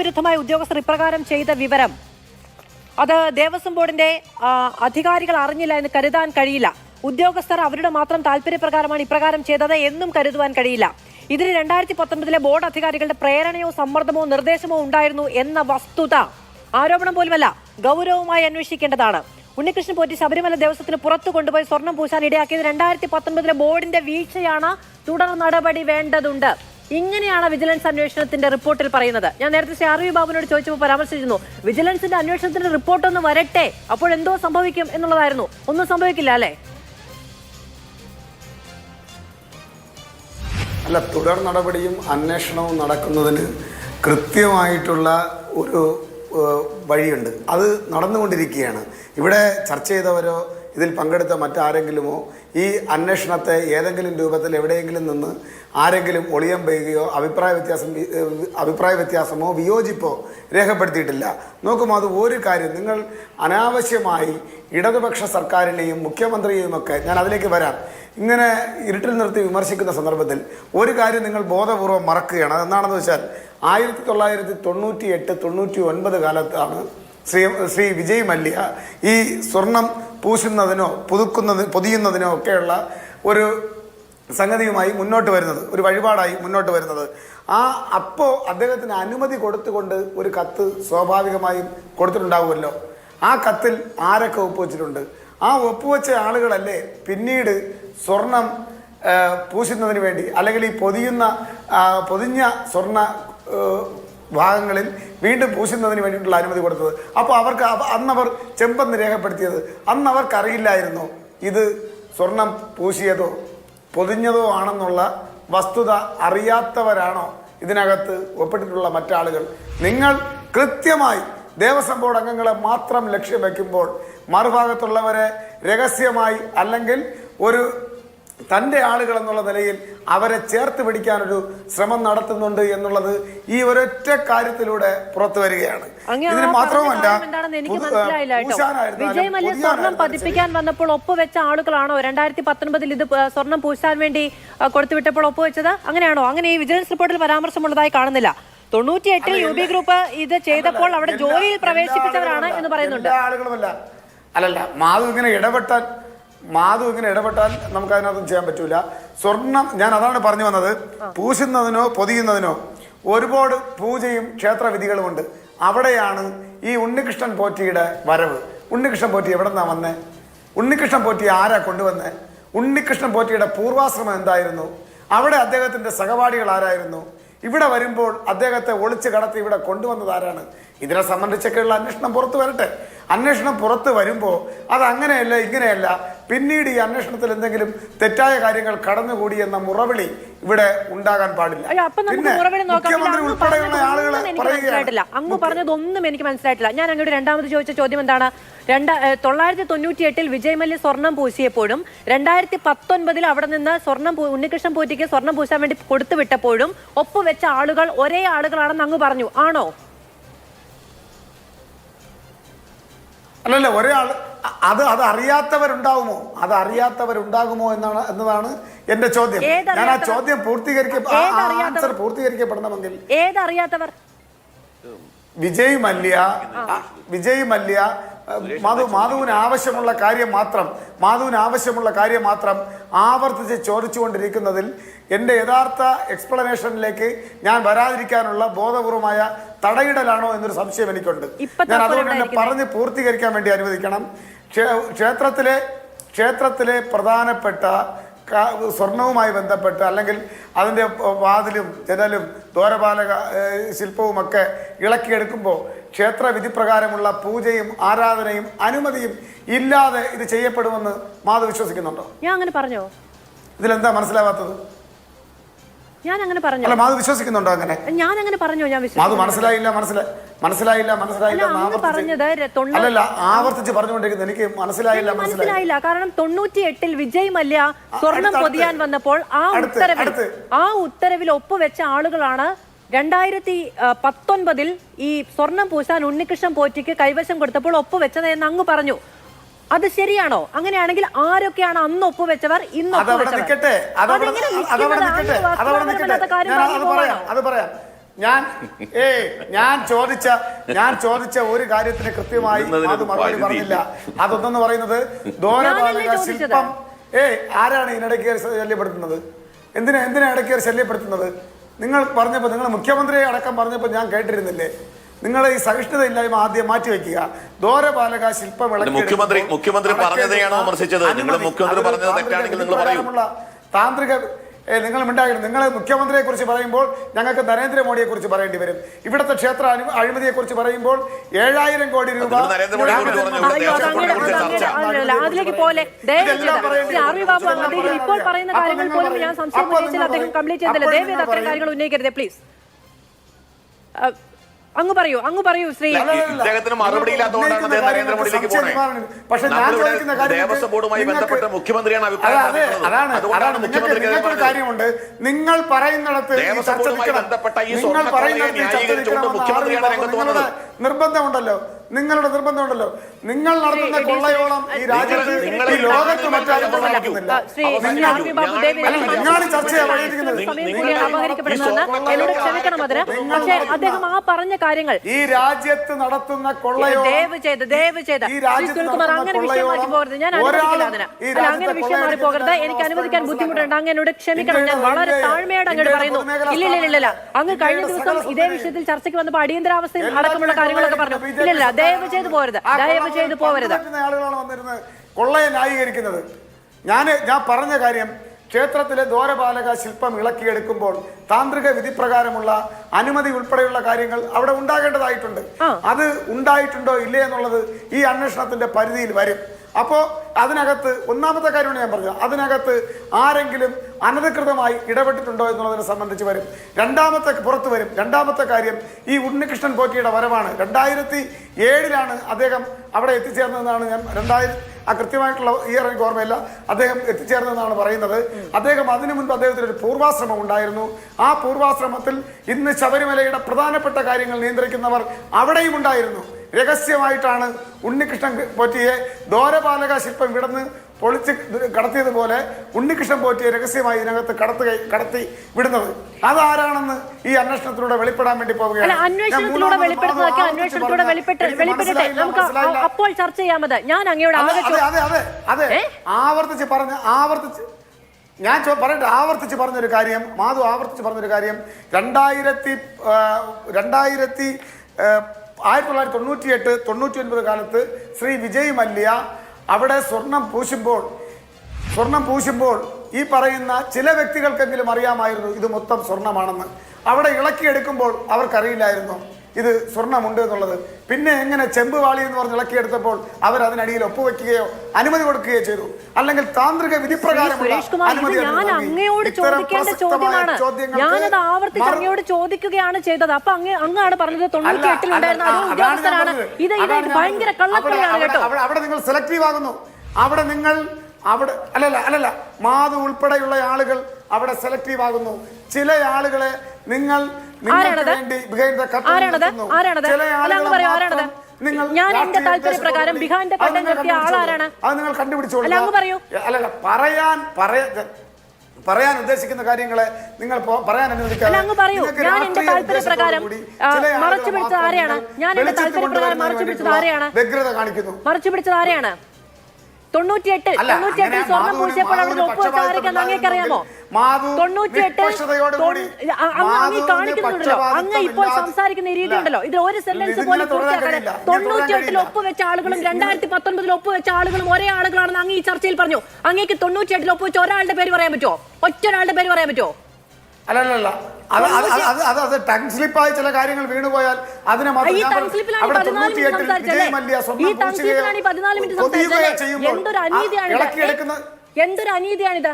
നിയമവിരുദ്ധമായ ഉദ്യോഗസ്ഥർ ഇപ്രകാരം ചെയ്ത വിവരം. അത് ദേവസ്വം ബോർഡിന്റെ അധികാരികൾ അറിഞ്ഞില്ല എന്ന് കരുതാൻ കഴിയില്ല. ഉദ്യോഗസ്ഥർ അവരുടെ മാത്രം താല്പര്യപ്രകാരമാണ് ഇപ്രകാരം ചെയ്തത് എന്നും കരുതുവാൻ കഴിയില്ല. ഇതിന് രണ്ടായിരത്തി പത്തൊൻപതിലെ ബോർഡ് അധികാരികളുടെ പ്രേരണയോ സമ്മർദ്ദമോ നിർദ്ദേശമോ ഉണ്ടായിരുന്നു എന്ന വസ്തുത ആരോപണം പോലുമല്ല ഗൗരവമായി അന്വേഷിക്കേണ്ടതാണ്. ഉണ്ണികൃഷ്ണൻ പോറ്റി ശബരിമല ദേവസ്വത്തിന് പുറത്തു കൊണ്ടുപോയി സ്വർണം പൂശാൻ ഇടയാക്കിയത് രണ്ടായിരത്തി പത്തൊൻപതിലെ ബോർഡിന്റെ വീഴ്ചയാണ് തുടർ നടപടി വേണ്ടതുണ്ട്. ഇങ്ങനെയാണ് വിജിലൻസ് അന്വേഷണത്തിന്റെ റിപ്പോർട്ടിൽ പറയുന്നത്. ഞാൻ നേരത്തെ ശ്രീ ആർ വി ബാബുനോട് ചോദിച്ചപ്പോൾ പരാമർശിച്ചിരുന്നു വിജിലൻസിന്റെ അന്വേഷണത്തിന്റെ റിപ്പോർട്ട് ഒന്ന് വരട്ടെ അപ്പോൾ എന്തോ സംഭവിക്കും എന്നുള്ളതായിരുന്നു. ഒന്നും സംഭവിക്കില്ല അല്ലേ? അല്ല തുടർ നടപടിയും അന്വേഷണവും നടക്കുന്നതിന് കൃത്യമായിട്ടുള്ള ഒരു വഴിയുണ്ട്. അത് നടന്നുകൊണ്ടിരിക്കുകയാണ്. ഇവിടെ ചർച്ച ചെയ്തവരോ ഇതിൽ പങ്കെടുത്ത മറ്റാരെങ്കിലുമോ ഈ അന്വേഷണത്തെ ഏതെങ്കിലും രൂപത്തിൽ എവിടെയെങ്കിലും നിന്ന് ആരെങ്കിലും ഒളിയം പെയ്യുകയോ അഭിപ്രായ വ്യത്യാസം അഭിപ്രായ വ്യത്യാസമോ വിയോജിപ്പോ രേഖപ്പെടുത്തിയിട്ടില്ല. നോക്കുമ്പോൾ അത് ഒരു കാര്യം. നിങ്ങൾ അനാവശ്യമായി ഇടതുപക്ഷ സർക്കാരിനെയും മുഖ്യമന്ത്രിയെയും ഒക്കെ ഞാൻ അതിലേക്ക് വരാം. ഇങ്ങനെ ഇരുട്ടിൽ നിർത്തി വിമർശിക്കുന്ന സന്ദർഭത്തിൽ ഒരു കാര്യം നിങ്ങൾ ബോധപൂർവം മറക്കുകയാണ്. അതെന്താണെന്ന് വെച്ചാൽ ആയിരത്തി തൊള്ളായിരത്തി തൊണ്ണൂറ്റി എട്ട് തൊണ്ണൂറ്റി ഒൻപത് കാലത്താണ് ശ്രീ ശ്രീ വിജയ് മല്യ ഈ സ്വർണം പൂശുന്നതിനോ പുതുക്കുന്നതിന് പൊതിയുന്നതിനോ ഒക്കെയുള്ള ഒരു സംഗതിയുമായി മുന്നോട്ട് വരുന്നത് ഒരു വഴിപാടായി മുന്നോട്ട് വരുന്നത്. ആ അപ്പോൾ അദ്ദേഹത്തിന് അനുമതി കൊടുത്തുകൊണ്ട് ഒരു കത്ത് സ്വാഭാവികമായും കൊടുത്തിട്ടുണ്ടാവുമല്ലോ. ആ കത്തിൽ ആരൊക്കെ ഒപ്പുവെച്ചിട്ടുണ്ട്? ആ ഒപ്പുവെച്ച ആളുകളല്ലേ പിന്നീട് സ്വർണം പൂശുന്നതിന് വേണ്ടി അല്ലെങ്കിൽ ഈ പൊതിയുന്ന പൊതിഞ്ഞ സ്വർണ ഭാഗങ്ങളിൽ വീണ്ടും പൂശുന്നതിന് വേണ്ടിയിട്ടുള്ള അനുമതി കൊടുത്തത്. അപ്പോൾ അവർക്ക് അവ- അന്നവർ ചെമ്പെന്ന് രേഖപ്പെടുത്തിയത് അന്ന് അവർക്കറിയില്ലായിരുന്നു ഇത് സ്വർണം പൂശിയതോ പൊതിഞ്ഞതോ ആണെന്നുള്ള വസ്തുത അറിയാത്തവരാണോ ഇതിനകത്ത് ഒപ്പിട്ടിട്ടുള്ള മറ്റാളുകൾ. നിങ്ങൾ കൃത്യമായി ദേവസ്വം ബോർഡ് അംഗങ്ങളെ മാത്രം ലക്ഷ്യം വയ്ക്കുമ്പോൾ മറുഭാഗത്തുള്ളവരെ രഹസ്യമായി അല്ലെങ്കിൽ ഒരു തന്റെ ആളുകൾ എന്നുള്ള നിലയിൽ അവരെ ചേർത്ത് പിടിക്കാനൊരു ശ്രമം നടത്തുന്നുണ്ട് എന്നുള്ളത് ഈ ഒരൊറ്റ കാര്യത്തിലൂടെ പുറത്തു വരികയാണ്. ഇതിന് മാത്രമല്ല മാത്രവുമല്ല വിജയ് മല്യ സ്വർണം പതിപ്പിക്കാൻ വന്നപ്പോൾ ഒപ്പുവെച്ച ആളുകളാണോ? രണ്ടായിരത്തി പത്തൊൻപതിൽ ഇത് സ്വർണം പൂശാൻ വേണ്ടി കൊടുത്തുവിട്ടപ്പോൾ ഒപ്പുവെച്ചത് അങ്ങനെയാണോ? അങ്ങനെ ഈ വിജിലൻസ് റിപ്പോർട്ടിൽ പരാമർശമുള്ളതായി കാണുന്നില്ല. തൊണ്ണൂറ്റി എട്ടിൽ യു ബി ഗ്രൂപ്പ് ഇത് ചെയ്തപ്പോൾ അവിടെ ജോലിയിൽ പ്രവേശിപ്പിച്ചവരാണ് എന്ന് പറയുന്നുണ്ട്. ആളുകളുമല്ല അല്ലല്ല മാധു ഇങ്ങനെ ഇടപെട്ടാൽ മാധു ഇങ്ങനെ ഇടപെട്ടാൽ നമുക്ക് അതിനകത്തൊന്നും ചെയ്യാൻ പറ്റൂല. സ്വർണം ഞാൻ അതാണ് പറഞ്ഞു വന്നത്. പൂശുന്നതിനോ പൊതിയുന്നതിനോ ഒരുപാട് പൂജയും ക്ഷേത്രവിധികളുമുണ്ട് അവിടെയാണ് ഈ ഉണ്ണികൃഷ്ണൻ പോറ്റിയുടെ വരവ്. ഉണ്ണികൃഷ്ണൻ പോറ്റി എവിടെ നിന്നാ വന്നേ? ഉണ്ണികൃഷ്ണൻ പോറ്റി ആരാ കൊണ്ടുവന്നേ? ഉണ്ണികൃഷ്ണൻ പോറ്റിയുടെ പൂർവാശ്രമം എന്തായിരുന്നു? അവിടെ അദ്ദേഹത്തിന്റെ സഹപാഠികൾ ആരായിരുന്നു? ഇവിടെ വരുമ്പോൾ അദ്ദേഹത്തെ ഒളിച്ച് കടത്തി ഇവിടെ കൊണ്ടുവന്നത് ആരാണ്? ഇതിനെ സംബന്ധിച്ചൊക്കെയുള്ള അന്വേഷണം പുറത്തു വരട്ടെ. അന്വേഷണം പുറത്ത് വരുമ്പോൾ അത് അങ്ങനെയല്ല ഇങ്ങനെയല്ല. പിന്നീട് ഈ അന്വേഷണത്തിൽ എന്തെങ്കിലും തെറ്റായ കാര്യങ്ങൾ കടന്നുകൂടി എന്ന മുറവിളി ഇവിടെ ഉണ്ടാകാൻ പാടില്ല. പിന്നെ മുഖ്യമന്ത്രി ഉൾപ്പെടെയുള്ള ആളുകൾ പറയുകയാണ് എനിക്ക് മനസ്സിലായിട്ടില്ല. അങ്ങ് പറഞ്ഞതൊന്നും എനിക്ക് മനസ്സിലായിട്ടില്ല. ഞാൻ അങ്ങോട്ട് രണ്ടാമത് ചോദിച്ച ചോദ്യം എന്താണ്? രണ്ട് തൊള്ളായിരത്തി തൊണ്ണൂറ്റി എട്ടിൽ വിജയ് മല്യ സ്വർണം പൂശിയപ്പോഴും രണ്ടായിരത്തി പത്തൊൻപതിൽ അവിടെ നിന്ന് സ്വർണം ഉണ്ണികൃഷ്ണൻ പൂറ്റിക്ക് സ്വർണം പൂശാൻ വേണ്ടി കൊടുത്തു വിട്ടപ്പോഴും ഒപ്പുവെച്ച ആളുകൾ ഒരേ ആളുകളാണെന്ന് അങ്ങ് പറഞ്ഞു. ആണോ? അല്ലല്ല ഒരേ അ- അത് അത് അറിയാത്തവരുണ്ടാകുമോ അത് അറിയാത്തവരുണ്ടാകുമോ എന്നാണ് എന്നതാണ് എന്റെ ചോദ്യം. ഞാൻ ആ ചോദ്യം പൂർത്തീകരിക്ക പൂർത്തീകരിക്കപ്പെടണമെങ്കിൽ. ഏതറിയാത്തവർ? വിജയ് മല്യ വിജയ് മല്യ മാധു മാധുവിന് ആവശ്യമുള്ള കാര്യം മാത്രം മാധുവിന് ആവശ്യമുള്ള കാര്യം മാത്രം ആവർത്തിച്ച് ചോദിച്ചുകൊണ്ടിരിക്കുന്നതിൽ എന്റെ യഥാർത്ഥ എക്സ്പ്ലനേഷനിലേക്ക് ഞാൻ വരാതിരിക്കാനുള്ള ബോധപൂർവമായ തടയിടലാണോ എന്നൊരു സംശയം എനിക്കുണ്ട്. ഞാൻ അതുകൊണ്ട് തന്നെ പറഞ്ഞ് പൂർത്തീകരിക്കാൻ വേണ്ടി അനുവദിക്കണം. ക്ഷേ- ക്ഷേത്രത്തിലെ ക്ഷേത്രത്തിലെ പ്രധാനപ്പെട്ട സ്വർണവുമായി ബന്ധപ്പെട്ട് അല്ലെങ്കിൽ അതിന്റെ വാതിലും ജനലും ദ്വാരപാലക ഏഹ്, ശില്പവുമൊക്കെ ഇളക്കിയെടുക്കുമ്പോൾ ക്ഷേത്ര വിധിപ്രകാരമുള്ള പൂജയും ആരാധനയും അനുമതിയും ഇല്ലാതെ ഇത് ചെയ്യപ്പെടുമെന്ന് മാധവ് വിശ്വസിക്കുന്നുണ്ടോ? ഞാൻ അങ്ങനെ പറഞ്ഞോ? ഇതിലെന്താ മനസ്സിലാവാത്തത്? ഞാൻ അങ്ങനെ പറഞ്ഞു? അല്ല മാധു വിശ്വസിക്കുന്നുണ്ടോ അങ്ങനെ? ഞാൻ അങ്ങനെ പറഞ്ഞു ഞാൻ മാധു മനസ്സിലായില്ല മനസ്സിലായി മനസ്സിലായില്ല മനസ്സിലായില്ല പറഞ്ഞത് അല്ലല്ല ആവർത്തിച്ച് പറഞ്ഞുകൊണ്ടിരിക്കുന്നത് എനിക്ക് മനസ്സിലായില്ല മനസ്സിലായില്ല. കാരണം തൊണ്ണൂറ്റി എട്ടിൽ വിജയ് മല്യ സ്വർണം പൊതിയാൻ വന്നപ്പോൾ ആ ഉത്തരവിൽ ആ ഉത്തരവിൽ ഒപ്പുവെച്ച ആളുകളാണ് രണ്ടായിരത്തി പത്തൊൻപതിൽ ഈ സ്വർണം പൂശാൻ ഉണ്ണികൃഷ്ണൻ പോറ്റിക്ക് കൈവശം കൊടുത്തപ്പോൾ ഒപ്പുവെച്ചത് എന്ന് അങ്ങ് പറഞ്ഞു. അത് ശരിയാണോ? അങ്ങനെയാണെങ്കിൽ ആരൊക്കെയാണ് അന്ന് ഒപ്പുവെച്ചവർ ഇന്ന് അതവിടെ ഒപ്പുവെച്ചവർ? നിൽക്കട്ടെ അതവിടെ അതവിടെ നിൽക്കുന്നത്? അതവിടെ നിൽക്കട്ടെ. ഞാൻ അത് പറയാം അത് പറയാം. ഞാൻ ഏ ഞാൻ ചോദിച്ച ഞാൻ ചോദിച്ച ഒരു കാര്യത്തിന് കൃത്യമായി അത് മറുപടി പറഞ്ഞില്ല. അതൊന്നെന്ന് പറയുന്നത് ദോരപാലക? ശില്പം ഏ ആരാണ് ഇതിനിടയ്ക്ക് കയറി ശല്യപ്പെടുത്തുന്നത്? എന്തിനാ എന്തിനാ ഇടയ്ക്ക് ശല്യപ്പെടുത്തുന്നത്? നിങ്ങൾ പറഞ്ഞപ്പോൾ നിങ്ങൾ മുഖ്യമന്ത്രിയെ അടക്കം പറഞ്ഞപ്പോൾ ഞാൻ കേട്ടിരുന്നില്ലേ? നിങ്ങൾ ഈ സഹിഷ്ണുതയില്ലായ്മ ആദ്യം മാറ്റിവെക്കുക ദോരപാലക ശില്പമുള്ള വിളക്കിയെടുക്കുമ്പോൾ മുഖ്യമന്ത്രി- മുഖ്യമന്ത്രി പറഞ്ഞതെയാണോ നടക്കേണ്ടുന്ന വിമർശിച്ചത്? നിങ്ങൾ അനുമതി, മുഖ്യമന്ത്രി അതൊരു പറഞ്ഞത് താന്ത്രിക തെറ്റാണെങ്കിൽ നിങ്ങൾ പറയൂ. വിധിപ്രകാരമുള്ള താന്ത്രിക ഏ, നിങ്ങൾ മുഖ്യമന്ത്രിയെ കുറിച്ച് പറയുമ്പോൾ ഞങ്ങൾക്ക് നരേന്ദ്രമോദിയെ കുറിച്ച് പറയേണ്ടി വരും. ഇവിടുത്തെ ക്ഷേത്ര അഴിമതിയെ കുറിച്ച് പറയുമ്പോൾ ഏഴായിരം കോടി രൂപ അതിലേക്ക് പോലെ ഇപ്പോൾ പറയുന്ന കാര്യങ്ങൾ പോലും ഞാൻ സംശയം അദ്ദേഹം കംപ്ലീറ്റ് ചെയ്തില്ല അത്തരം കാര്യങ്ങൾ ഉന്നയിക്കരുത് പ്ലീസ്. അങ്ങ് പറയൂ അങ്ങ് പറയൂ ശ്രീ. ഇദ്ദേഹത്തിന് മറുപടി ഇല്ലാത്തതുകൊണ്ടാണ് അദ്ദേഹം നരേന്ദ്രമോദിയിലേക്ക് പോണേ. ദേവസ്വം ബോർഡുമായി ബന്ധപ്പെട്ട മുഖ്യമന്ത്രിയാണ് അഭിപ്രായം അതുകൊണ്ടാണ് മുഖ്യമന്ത്രി നിങ്ങൾ പറയുന്നിടത്ത് ദേവസ്വം ബോർഡുമായി ബന്ധപ്പെട്ട ഈ മുഖ്യമന്ത്രിയാണ് രംഗത്ത് വന്നത്. നിർബന്ധമുണ്ടല്ലോ. നിങ്ങളുടെ നിർബന്ധമുണ്ടല്ലോ നിങ്ങൾ നടത്തുന്ന കൊള്ളയോളം ഈ രാജ്യത്ത് ഈ ലോകത്ത് മറ്റാരും നടക്കുന്നില്ല എന്നോട് ക്ഷമിക്കണം അതിന് നിങ്ങൾ പക്ഷേ അദ്ദേഹം ആ പറഞ്ഞ കാര്യങ്ങൾ ഈ രാജ്യത്ത് നടത്തുന്ന കൊള്ളയോളം ദയവ് ചെയ്ത് ദയവ് ചെയ്ത്. ഈ ശ്രീ രാജ്യത്ത് സുനിൽകുമാർ അങ്ങനെ വിഷയം മാറ്റി പോകരുത്. ഞാൻ ഒരാളും അനുവദിക്കില്ല അതിന് ഈ അല്ല അങ്ങനെ വിഷയം മാറി പോകരുത്. എനിക്ക് അനുവദിക്കാൻ ബുദ്ധിമുട്ടുണ്ട്. അങ്ങ് എന്നോട് ക്ഷമിക്കണം. ഞാൻ വളരെ താഴ്മയോട് അങ്ങോട്ട് പറയുന്നു. ഇല്ല ഇല്ല ഇല്ല അങ്ങ് കഴിഞ്ഞ ദിവസം ഇതേ വിഷയത്തിൽ ചർച്ചയ്ക്ക് വന്നപ്പോൾ അടിയന്തരാവസ്ഥയിൽ അടക്കമുള്ള കാര്യങ്ങളൊക്കെ പറഞ്ഞു. ഇല്ല ഇല്ല ദയവ് ചെയ്ത് പോരുത്. ദയവ് ചെയ്ത് പോകരുത് ആളുകളാണ് വന്നിരുന്നത് കൊള്ളയെ ന്യായീകരിക്കുന്നത്. ഞാൻ ഞാൻ പറഞ്ഞ കാര്യം ക്ഷേത്രത്തിലെ ദ്വാരപാലക ശില്പം ഇളക്കിയെടുക്കുമ്പോൾ താന്ത്രിക വിധിപ്രകാരമുള്ള അനുമതി ഉൾപ്പെടെയുള്ള കാര്യങ്ങൾ അവിടെ ഉണ്ടാകേണ്ടതായിട്ടുണ്ട്. അത് ഉണ്ടായിട്ടുണ്ടോ ഇല്ലേ എന്നുള്ളത് ഈ അന്വേഷണത്തിന്റെ പരിധിയിൽ വരും. അപ്പോൾ അതിനകത്ത് ഒന്നാമത്തെ കാര്യമാണ് ഞാൻ പറഞ്ഞത്. അതിനകത്ത് ആരെങ്കിലും അനധികൃതമായി ഇടപെട്ടിട്ടുണ്ടോ എന്നുള്ളതിനെ സംബന്ധിച്ച് വരും. രണ്ടാമത്തെ പുറത്ത് വരും. രണ്ടാമത്തെ കാര്യം ഈ ഉണ്ണികൃഷ്ണൻ പോറ്റിയുടെ വരവാണ്. രണ്ടായിരത്തി ഏഴിലാണ് അദ്ദേഹം അവിടെ എത്തിച്ചേർന്നതെന്നാണ് ഞാൻ രണ്ടായിരം ആ കൃത്യമായിട്ടുള്ള ഇയർ എനിക്ക് ഓർമ്മയില്ല. അദ്ദേഹം എത്തിച്ചേർന്നതെന്നാണ് പറയുന്നത്. അദ്ദേഹം അതിനു മുൻപ് അദ്ദേഹത്തിന് ഒരു പൂർവാശ്രമം ഉണ്ടായിരുന്നു. ആ പൂർവാശ്രമത്തിൽ ഇന്ന് ശബരിമലയുടെ പ്രധാനപ്പെട്ട കാര്യങ്ങൾ നിയന്ത്രിക്കുന്നവർ അവിടെയും ഉണ്ടായിരുന്നു. രഹസ്യമായിട്ടാണ് ഉണ്ണികൃഷ്ണൻ പോറ്റിയെ ദോരപാലക ശില്പം വിടന്ന് പൊളിച്ച് കടത്തിയതുപോലെ ഉണ്ണികൃഷ്ണൻ പോറ്റിയെ രഹസ്യമായി ഇതിനകത്ത് കടത്തുക കടത്തി വിടുന്നത്. അതാരാണെന്ന് ഈ അന്വേഷണത്തിലൂടെ വെളിപ്പെടാൻ വേണ്ടി അപ്പോൾ ചർച്ച ചെയ്യാമത്. ഞാൻ അങ്ങയോട് അതെ അതെ അതെ ആവർത്തിച്ച് പറഞ്ഞ ആവർത്തിച്ച് ഞാൻ പറയട്ടെ ആവർത്തിച്ച് പറഞ്ഞൊരു കാര്യം മാധു ആവർത്തിച്ച് പറഞ്ഞൊരു കാര്യം. രണ്ടായിരത്തി രണ്ടായിരത്തി ആയിരത്തി തൊള്ളായിരത്തി തൊണ്ണൂറ്റി എട്ട് തൊണ്ണൂറ്റി ഒൻപത് കാലത്ത് ശ്രീ വിജയ് മല്യ അവിടെ സ്വർണം പൂശുമ്പോൾ സ്വർണം പൂശുമ്പോൾ ഈ പറയുന്ന ചില വ്യക്തികൾക്കെങ്കിലും അറിയാമായിരുന്നു ഇത് മൊത്തം സ്വർണമാണെന്ന്. അവിടെ ഇളക്കിയെടുക്കുമ്പോൾ അവർക്കറിയില്ലായിരുന്നു. ഇത് സ്വർണമുണ്ട് എന്നുള്ളത്. പിന്നെ എങ്ങനെ ചെമ്പ് വാളി എന്ന് പറഞ്ഞ് ഇളക്കിയെടുത്തപ്പോൾ അവർ അതിനടിയിൽ ഒപ്പുവെക്കുകയോ അനുമതി കൊടുക്കുകയോ ചെയ്തു. അല്ലെങ്കിൽ താന്ത്രിക വിധിപ്രകാരമുള്ള അങ്ങയോട് ചോദിക്കുകയാണ് ചെയ്തത്. അപ്പൊ അങ്ങ് അങ്ങാണ് പറഞ്ഞത്. ഇത് ഇത് ഭയങ്കര കള്ളക്കളിയാണ് കേട്ടോ. അവിടെ- നിങ്ങൾ സെലക്റ്റീവ് ആകുന്നു. അവിടെ നിങ്ങൾ അവിടെ അല്ലല്ല അല്ലല്ല. മാധു ഉൾപ്പെടെയുള്ള ആളുകൾ അവിടെ സെലക്റ്റീവ് ആകുന്നു. ചില ആളുകളെ നിങ്ങൾ ആരാണത്? ആരാണത്. ആരാണത്? അല്ല അങ്ങ് പറയൂ ആരാണത്? ഞാൻ എന്റെ താല്പര്യപ്രകാരം ബിഹാൻഡ് അത് കട്ടൻ നിങ്ങൾ ആളാരാണ്? അത് നിങ്ങൾ കണ്ടുപിടിച്ചോളൂ. അല്ല, അങ്ങ് പറയൂ. അല്ലല്ല പറയാൻ പറയാ പറയാൻ ഉദ്ദേശിക്കുന്ന കാര്യങ്ങളെ നിങ്ങൾ പറയാൻ അനുവദിക്കാതെ അല്ല അങ്ങ് പറയൂ. ഞാൻ എന്റെ താല്പര്യപ്രകാരം മറച്ചു പിടിച്ചത് ആരെയാണ്? ഞാൻ എന്റെ താല്പര്യപ്രകാരം മറച്ചു പിടിച്ചത് ആരെയാണ്? വ്യഗ്രത കാണിക്കുന്നു. മറച്ചു പിടിച്ചത് ആരെയാണ്? തൊണ്ണൂറ്റിയെട്ടിൽ അങ്ങനെ സ്വർണം മാധുവിന് പൂശിയപ്പോൾ അവിടെ ഒപ്പ് വെച്ച തൊണ്ണൂറ്റിയെട്ട് അങ്ങ് കാണിക്കുന്നുണ്ടല്ലോ. അങ്ങ് ഇപ്പോൾ സംസാരിക്കുന്ന രീതി ഉണ്ടല്ലോ. ഒരു സെന്റൻസ് പോലെ പൂർത്തിയാക്കാതെ തൊണ്ണൂറ്റിയെട്ടിൽ കഴിയില്ല. ഒപ്പുവെച്ച ആളുകളും രണ്ടായിരത്തി പത്തൊൻപതിൽ ഒപ്പുവെച്ച ആളുകളും ഒരേ ആളുകളാണെന്ന് അങ്ങ് ഈ ചർച്ചയിൽ പറഞ്ഞു. അങ്ങേക്ക് തൊണ്ണൂറ്റിയെട്ടിൽ ഒപ്പുവെച്ച ഒരാളുടെ പേര് പറയാൻ പറ്റുമോ? ഒറ്റ ഒരാളുടെ പേര് പറയാൻ പറ്റുമോ? അല്ലല്ല അത് അത് ടങ് സ്ലിപ്പായി ചില കാര്യങ്ങൾ വീണുപോയാൽ അതിനെ മാത്രം ഈ ഞാൻ ടങ് സ്ലിപ്പിലാണ് ഈ അവിടെ പതിനാല് മിനിറ്റ് 98 വിജയ് മല്യ സ്വർണം പൂശുകയോ, സ്ലിപ്പിലാണ് ഈ പതിനാല് മിനിറ്റ് പൊതിയുകയോ സംസാരിച്ചല്ലേ? ചെയ്യുമ്പോൾ. എന്തൊരു ആ അനീതിയാണിത്? ഇളക്കിയെടുക്കുന്ന എന്തൊരു അനീതിയാണിത്?